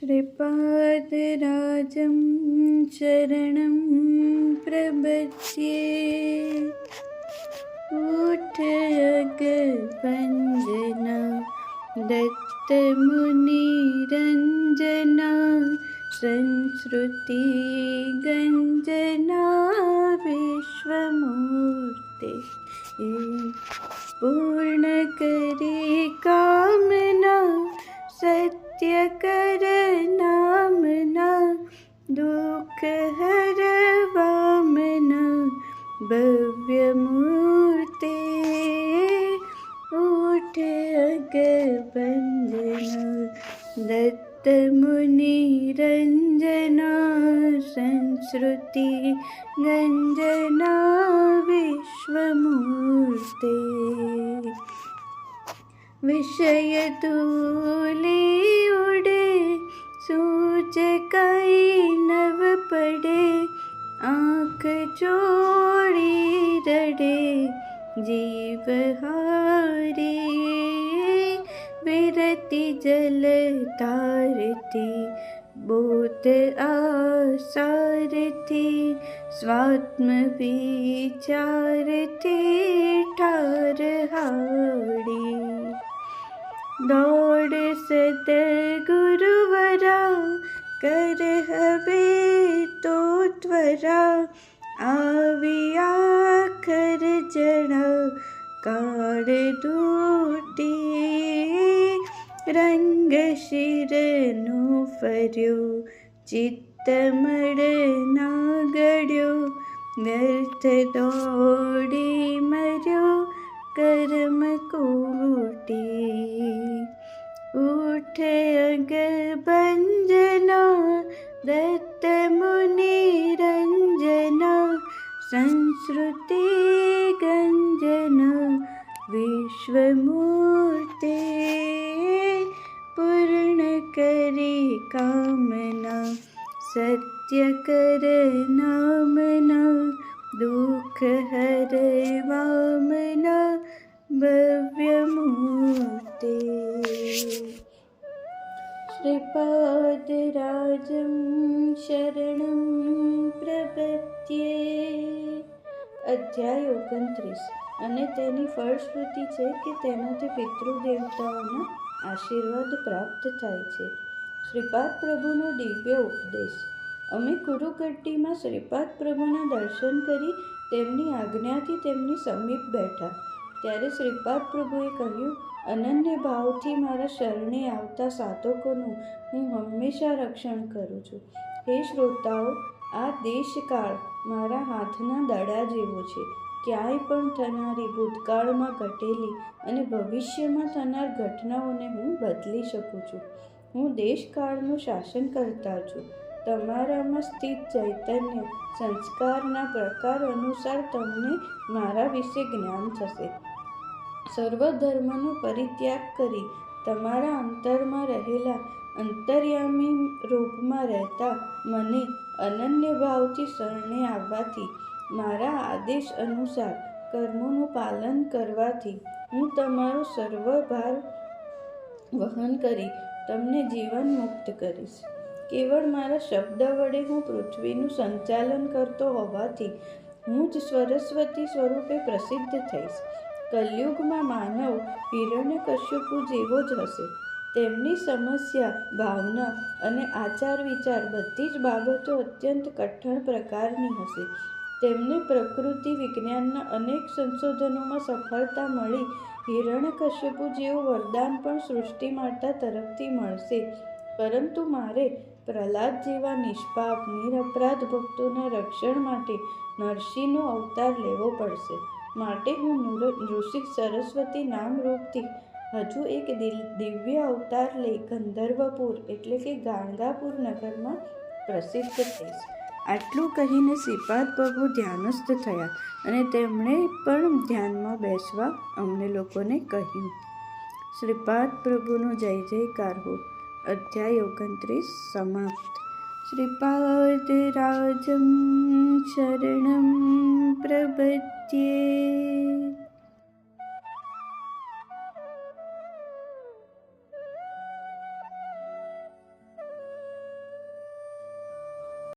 श्रीपादराजं शरणं प्रपद्ये ऊठयगपञ्जना दत्तमुनिरञ्जना संस्कृति નિત્ય કર નામના દુઃખ હરવામના ભવ્ય મૂર્તે ઉઠ અગબંધના દત્ત મુનિ રંજના સંસ્કૃતિ ગંજના વિશ્વમૂર્તે વિષય તુલે सूर्य कैन पडे आोडि रे जीव बिरति जल तारती बुत आसार स्वात्म विार ठारि दौड़ सत गुरुवरा कर हबे तो त्वरा आविया कर जना काड़ दूटी रंग शिरनु फर्यो चित्तमड़ नागड्यो व्यर्थ दौड़ी मर्यो કર્મ કૂટી ઉઠ અગભંજના દત્ત મુનિરંજના સંસ્કૃતિ ગંજના વિશ્વમૂર્તે પૂર્ણ કરી કામના સત્ય કર નામના દુઃખ હર વામના ભવ્યમૂર્તે શ્રીપાદરાજં શરણ પ્રપદ્યે અધ્યાય ઓગણત્રીસ અને તેની ફળશ્રુતિ છે કે તેનાથી પિતૃદેવતાઓના આશીર્વાદ પ્રાપ્ત થાય છે. શ્રીપાદ પ્રભુનો દિવ્ય ઉપદેશ. અમે કુરુકટ્ટીમાં શ્રીપાદ પ્રભુના દર્શન કરી તેમની આજ્ઞાથી તેમની સમીપ બેઠા. ત્યારે શ્રીપાદ પ્રભુએ કહ્યું, અનન્ય ભાવથી મારા શરણે આવતા સાધકોનું હું હંમેશા રક્ષણ કરું છું. હે શ્રોતાઓ, આ દેશકાળ મારા હાથના દડા જેવો છે. ક્યાંય પણ થનારી ભૂતકાળમાં ઘટેલી અને ભવિષ્યમાં થનાર ઘટનાઓને હું બદલી શકું છું. હું દેશકાળનું શાસન કરતા છું. તમારામાં સ્થિત ચૈતન્ય સંસ્કારના પ્રકાર અનુસાર તમને મારા વિશે જ્ઞાન થશે. સર્વ ધર્મનો પરિત્યાગ કરી તમારા અંતરમાં રહેલા અંતર્યામી રૂપમાં રહેતા મને અનન્ય ભાવથી શરણે આવવાથી, મારા આદેશ અનુસાર કર્મોનું પાલન કરવાથી હું તમારો સર્વભાર વહન કરી તમને જીવન મુક્ત કરીશ. કેવળ મારા શબ્દ વડે હું પૃથ્વીનું સંચાલન કરતો હોવાથી હું જ સરસ્વતી સ્વરૂપે પ્રસિદ્ધ થઈશ. કલયુગમાં માનવ હિરણ્યકશ્યપુ જેવો જ હશે. તેમની સમસ્યા, ભાવના અને આચાર વિચાર બધી જ બાબતો અત્યંત કઠણ પ્રકારની હશે. તેમને પ્રકૃતિ વિજ્ઞાનના અનેક સંશોધનોમાં સફળતા મળી હિરણ્યકશ્યપુ જેવું વરદાન પણ સૃષ્ટિ માતા તરફથી મળશે. પરંતુ મારે પ્રહલાદ જેવા નિષ્પાપ, નિરપરાધ ભક્તોના રક્ષણ માટે નરસિંહનો અવતાર લેવો પડશે. માટે હું ઋષિક સરસ્વતી નામ રૂપથી હજુ એક દિવ્ય અવતાર લઈ ગંધર્વપુર એટલે કે ગાણગાપુર નગરમાં પ્રસિદ્ધ થઈશ. આટલું કહીને શ્રીપાદ પ્રભુ ધ્યાનસ્થ થયા અને તેમણે પણ ધ્યાનમાં બેસવા અમને લોકોને કહ્યું. શ્રીપાદ પ્રભુનો જય જયકાર હો. અધ્યાય ઓગણત્રીસ સમાપ્ત. શ્રીપાદરાજં શરણમ પ્રપદ્યે